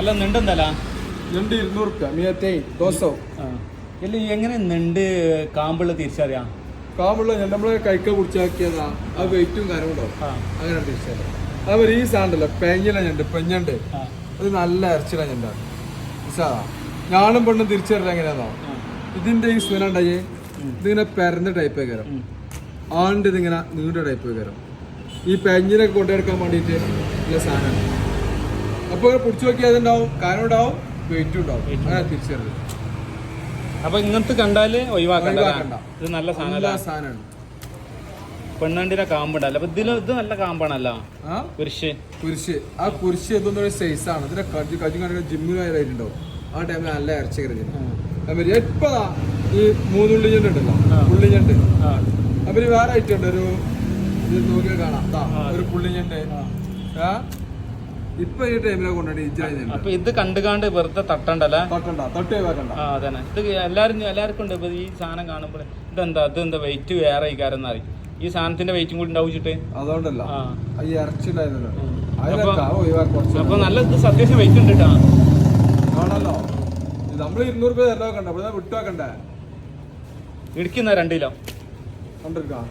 അല്ല നിണ്ടെന്തല്ല ഞണ്ട് ഇരുന്നൂറ് റുപ്യ മിയത്തേ ദോശോ? ഇല്ല എങ്ങനെ നിണ്ട് കാമ്പുള്ള തിരിച്ചറിയാം? കാമ്പുള്ള നമ്മളെ കൈക്ക കുടിച്ചാക്കിയതാ. ആ വെയിറ്റും കാര്യവും ഉണ്ടാവും ആ. അങ്ങനെ തിരിച്ചറിയാം അതുപോലെ ഈ സാധനമല്ലോ പെഞ്ഞില ഞണ്ട് പെഞ്ഞണ്ട് ആ. അത് നല്ല ഇറച്ചില ഞണ്ടാണ് സാധാ ഞാനും പെണ്ണും തിരിച്ചറിയില്ല എങ്ങനെയാണോ ആ. ഇതിന്റെ ഈ സുന ഉണ്ടായി ഉം. ഇതിങ്ങനെ പെരന്ന ടൈപ്പ് കയറും ഉം. ആണ്ട് ഇതിങ്ങനെ നീണ്ട ടൈപ്പ് കയറും ഈ പെഞ്ഞിനൊക്കെ കൊണ്ടെടുക്കാൻ വേണ്ടിയിട്ട് ഉള്ള സാധനമാണ് അപ്പോൾ പൊടിച്ചു നോക്കിയാൽ അതുണ്ടാവും. കാനം ഉണ്ടാവും വെയിറ്റും ഉണ്ടാവും. തിരിച്ചറിയത് അങ്ങനെ തിരിച്ചറിയില്ല അപ്പൊ ഇങ്ങനത്തെ കണ്ടാൽ ഒഴിവാക്കണ്ട. ഇത് നല്ല സാധനമാണ്. പെണ്ണണ്ടിന്റെ കാമ്പുണ്ടല്ലോ അപ്പൊ ഇതിലും ഇത് നല്ല കാമ്പാണല്ലോ? ആ? കുരിശ്. കുരിശ്. ആ കുരിശ് എത്തുന്ന ഒരു സൈസാണ് ഇതിന്റെ കജു കജു കണ്ടിട്ട് ജിമ്മിലായിട്ടുണ്ടാവും ആ ടൈമിൽ നല്ല ഇറച്ചി കരുതി എപ്പതാ ഈ മൂന്നുള്ളി ഞണ്ട് ഉണ്ടല്ലോ. ഉള്ളി ഞണ്ട്. അവർ വേറെ ഐറ്റം ഉണ്ട്. ഒരു ഇത് നോക്കിയാൽ കാണാം. ഒരു പുള്ളി ഞണ്ട്. ആ? ഇപ്പൊ ഈ ടൈമിലെ കൊണ്ടുപോയി ഞണ്ട് അപ്പൊ ഇത് കണ്ടുകാണ്ട് വെറുതെ തട്ടണ്ടല്ലേ? തട്ടണ്ട തട്ടേ വെക്കണ്ട. ആ അതന്നെ. ഇത് എല്ലാരും എല്ലാവർക്കും ഉണ്ട്. ഇപ്പൊ ഈ സാധനം കാണുമ്പോൾ ഇതെന്താ ഇതെന്താ വെയിറ്റ് വേറെ ഇക്കാരെന്ന് അറിയും ഈ സാധനത്തിന്റെ വെയിറ്റും കൂടി ഉണ്ടാവിച്ചിട്ട് അതുകൊണ്ടല്ല. ഈ ഇറച്ചി അപ്പൊ- നല്ല ഇത് സത്യം വെയിറ്റ് ഉണ്ട് കേട്ടോ ആണല്ലോ നമ്മൾ ഇരുന്നൂറ് രൂപ തരലോ കണ്ട വിട്ടു വെക്കണ്ടേ? ഇടിക്കുന്ന രണ്ട് കിലോ. കണ്ടിരിക്കാം